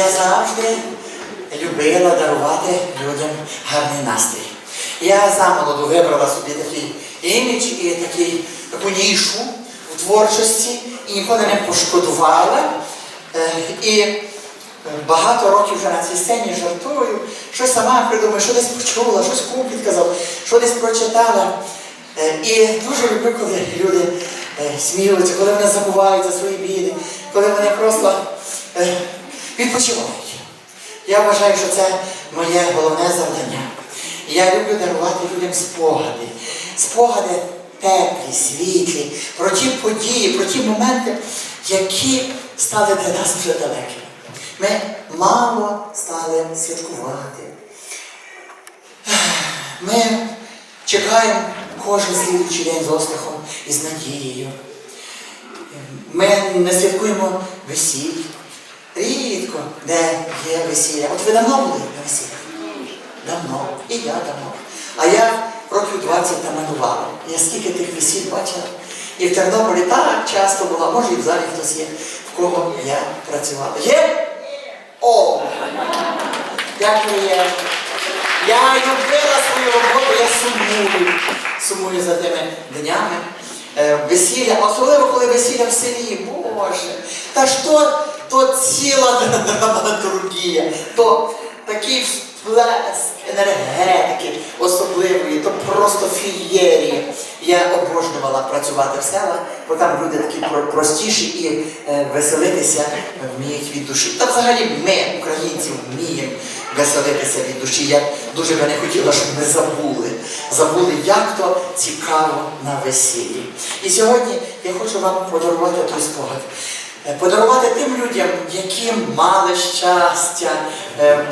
я завжди любила дарувати людям гарний настрій. Я замолоду вибрала собі такий імідж і такий, таку нішу у творчості і ніколи не пошкодувала. Е, І е, багато років вже на цій сцені жартую, щось сама придумаю, що десь почула, щось кум підказав, що десь прочитала. Е, І дуже люблю, коли люди сміються, коли вони забувають за свої біди, коли вони просто відпочивають. Я вважаю, що це моє головне завдання. Я люблю дарувати людям спогади. Спогади теплі, світлі, про ті події, про ті моменти, які стали для нас вже далекими. Ми мало стали святкувати. Ми чекаємо кожен слідуючий день з острахом і з надією. Ми не святкуємо весіль. Рідко, де є весілля. От ви давно були на весіллях? Давно. І я давно. А я років 20 там манувала. Я скільки тих весіль бачила. І в Тернополі так часто була, може і в залі хтось є, в кого я працювала. Є? О! Дякую. Я любила свою роботу, я сумую. Сумую за тими днями. Е, Весілля, особливо коли весілля в селі, Боже. Та ж то, ціла драматургія, то такий всплеск енергетики особливої, то просто фієрія. Я обожнювала працювати в селах, бо там люди такі простіші і е, веселитися вміють від душі. Та взагалі ми, українці, вміємо веселитися від душі. Я дуже би не хотіла, щоб ми забули. Забули, як то цікаво на весіллі. І сьогодні я хочу вам подарувати той спогад. Е, Подарувати тим людям, які мали щастя е,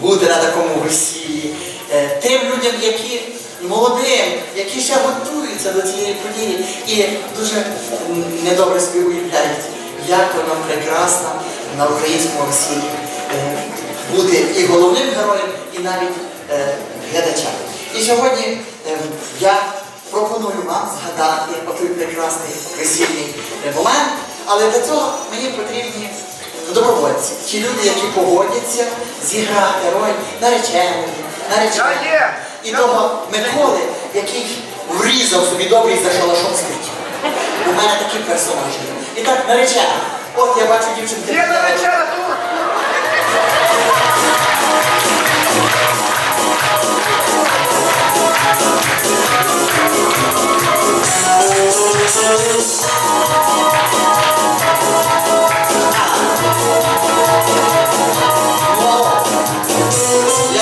бути на такому весіллі, Е, тим людям, які молодим, які ще готуються до цієї події і дуже недобре собі уявляють, як воно прекрасно на українському весіллі бути і головним героєм, і навіть глядачем. І сьогодні я пропоную вам згадати отой прекрасний весільний момент, але для цього мені потрібні добровольці, ті люди, які погодяться зіграти роль нареченої, нареченої. І того Миколи, який врізав собі добрий за шалашом світі. У мене такі персонажі. І так, наречена. От я бачу дівчинки. Є наречена тут! О, Я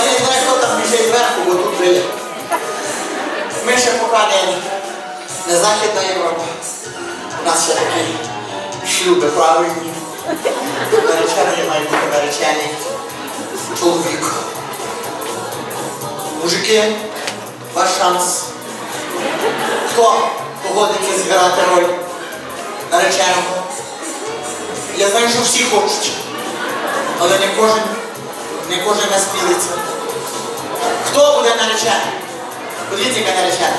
не знаю, хто там біжить зверху, бо тут вже. Ми ще не, не Західна Європа. У нас ще такі шлюби правильні. Наречений має наречений чоловік. Мужики, ваш шанс. Хто погодиться зіграти роль нареченого? Я знаю, що всі хочуть. Але не кожен, не кожен насмілиться. Хто буде наречений? Подивіться, яка наречена.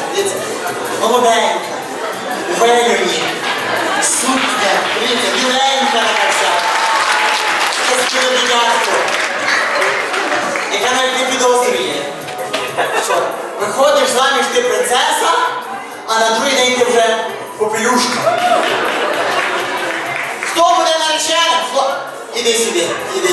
Молоденька, у 이대 수비 이대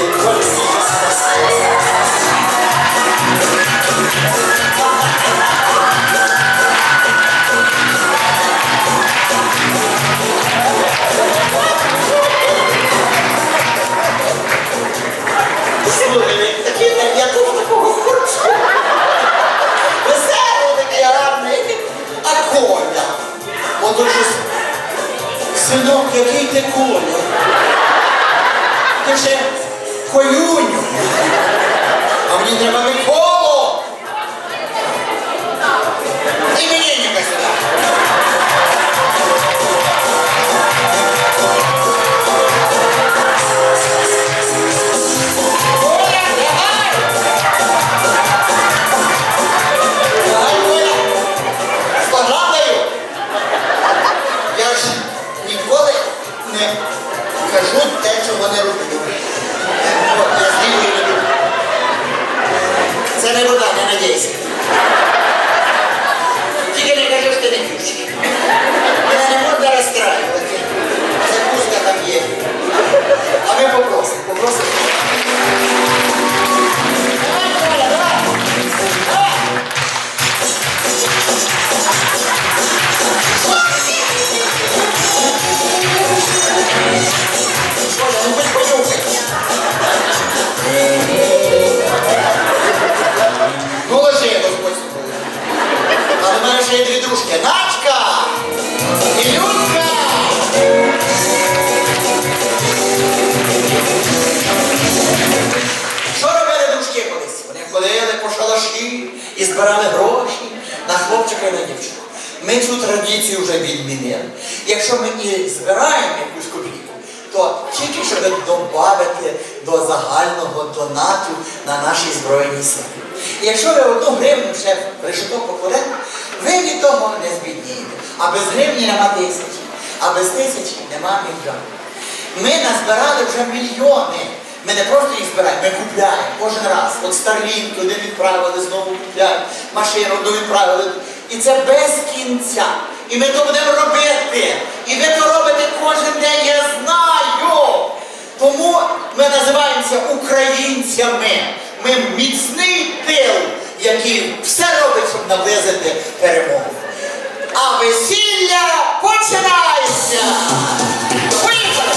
калаші і збирали гроші на хлопчика і на дівчинку. Ми цю традицію вже відмінили. Якщо ми і збираємо якусь копійку, то тільки щоб додати до загального донату на наші Збройні Сили. Якщо ви одну гривню ще в решето покладете, ви від того не збіднієте. А без гривні нема тисячі, а без тисячі нема мільйонів. Ми назбирали вже мільйони. Ми не просто їх збираємо, ми купляємо кожен раз. От Starlink один відправили, знову купляємо, машину відправили. І це без кінця. І ми то будемо робити. І ви то робите кожен день, я знаю. Тому ми називаємося українцями. Ми міцний тил, який все робить, щоб наблизити перемогу. А весілля починається! Поїхали!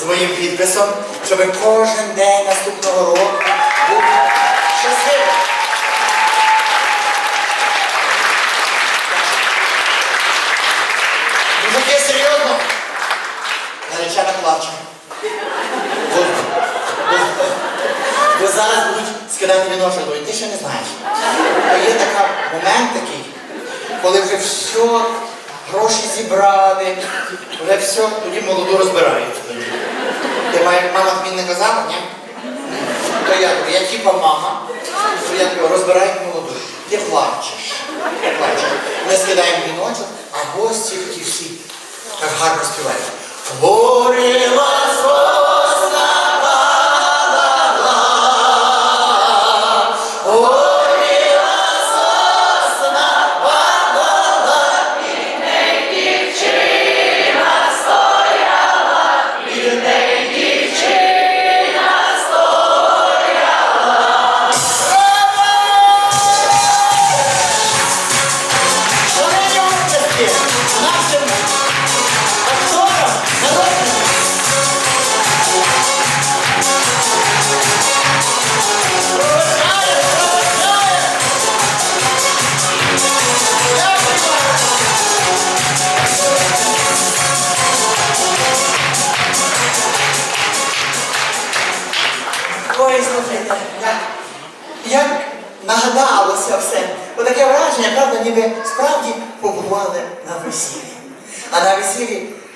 з підписом, щоб кожен день наступного року був щасливим. Мужики, плаче. Бо, зараз будуть скидати віношок, і ти ще не знаєш. Бо є така момент такий, коли вже все. Гроші зібрали, вже все, тоді молоду розбирають. Ти мама тобі не казала, ні? То я, я типа мама, я говорю, розбирай молоду. Ти плачеш. Плачеш. Ми скидаємо віночок, а гості такі всі так гарно співають. Горіла сосна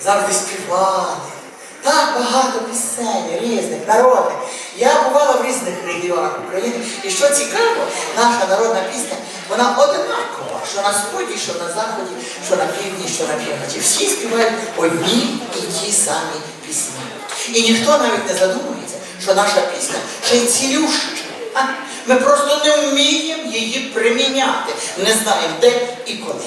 завжди співали. Так багато пісень різних, народних. Я бувала в різних регіонах України. І що цікаво, наша народна пісня, вона одинакова, що на сході, що на заході, що на півдні, що на півночі. Всі співають одні і ті самі пісні. І ніхто навіть не задумується, що наша пісня ще й цілюща. Ми просто не вміємо її приміняти, не знаємо де і коли.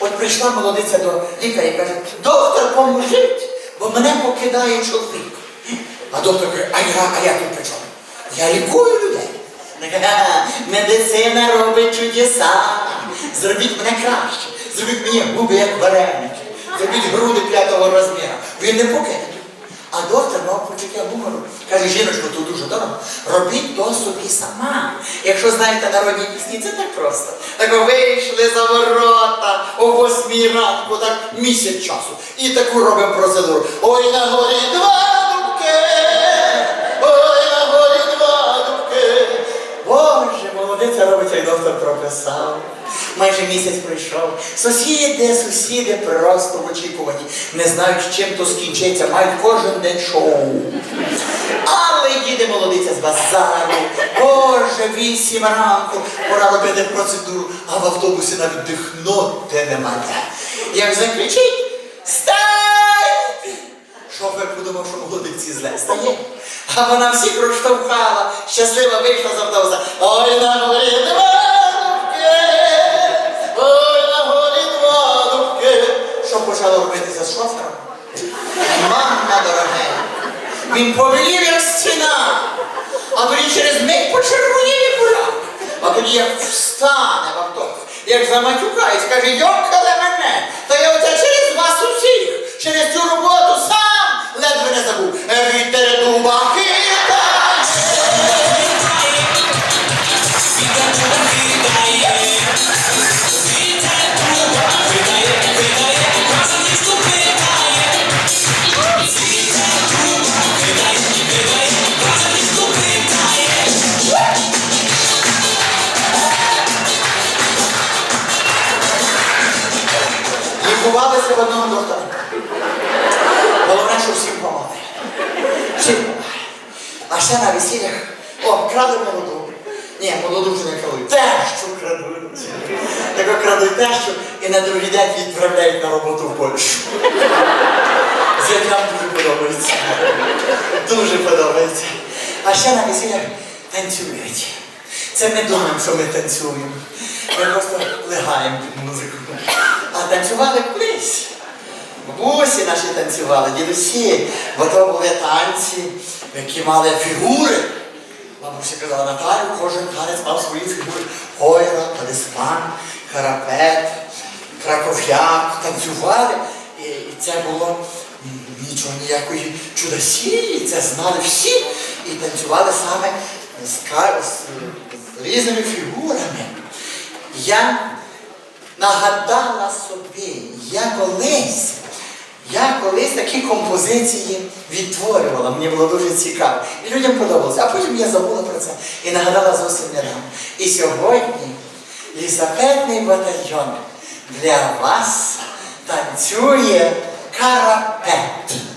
От прийшла молодиця до лікаря і каже, доктор, поможіть, бо мене покидає чоловік. А доктор каже, а я, а я тут при чому? Я лікую людей. Вона каже, «Ха-ха, Медицина робить чудеса. Зробіть мене краще. Зробіть мені губи як вареники. Зробіть груди п'ятого розміру. Він не покине. А доктор мав почуття гумору. Каже, жіночко, тут дуже дорого. Робіть то собі сама. Якщо знаєте народні пісні, це так просто. Так вийшли за ворота о восьмій ранку, так місяць часу. І таку робимо процедуру. Ой, на горі два дубки, ой, на горі два дубки. Боже, молодиця робить, як доктор прописав. Майже місяць пройшов. Сусіди, сусіди просто в очікуванні. Не знають, чим то скінчиться, мають кожен день шоу. Але їде молодиця з базару. Боже, вісім ранку, пора робити процедуру, а в автобусі навіть дихнути нема де. Як закричить, стань! Шофер подумав, що молодиці зле стає. А вона всіх розштовхала, щаслива вийшла з автобуса. Ой, на Що робити за шофером? Мама дорогенька, він повелів як стіна, а тоді через мить почервонів і бурак. А тоді як встане в автобус, як заматюкає, скаже, йокале мене, то я оце через вас усіх, через цю роботу сам ледве не забув. Ні, молоду вже не крадуть. Тещу крадуть. Так крадуть тещу і на другий день відправляють на роботу в Польщу. Зятям дуже подобається. Дуже подобається. А ще на весіллях танцюють. Це ми думаємо, що ми танцюємо. Ми просто легаємо під музику. А танцювали колись. Бабусі наші танцювали, дідусі, бо то були танці, які мали фігури. Бабуся казала, Наталю, кожен танець мав свої фігури. Ойра, талісман, карапет, краков'як, танцювали. І, і це було нічого ніякої чудосії, це знали всі. І танцювали саме з, з, з різними фігурами. Я нагадала собі, я колись, Я колись такі композиції відтворювала, мені було дуже цікаво. І людям подобалося. А потім я забула про це і нагадала зовсім недавно. І сьогодні лісапетний батальйон для вас танцює карапет.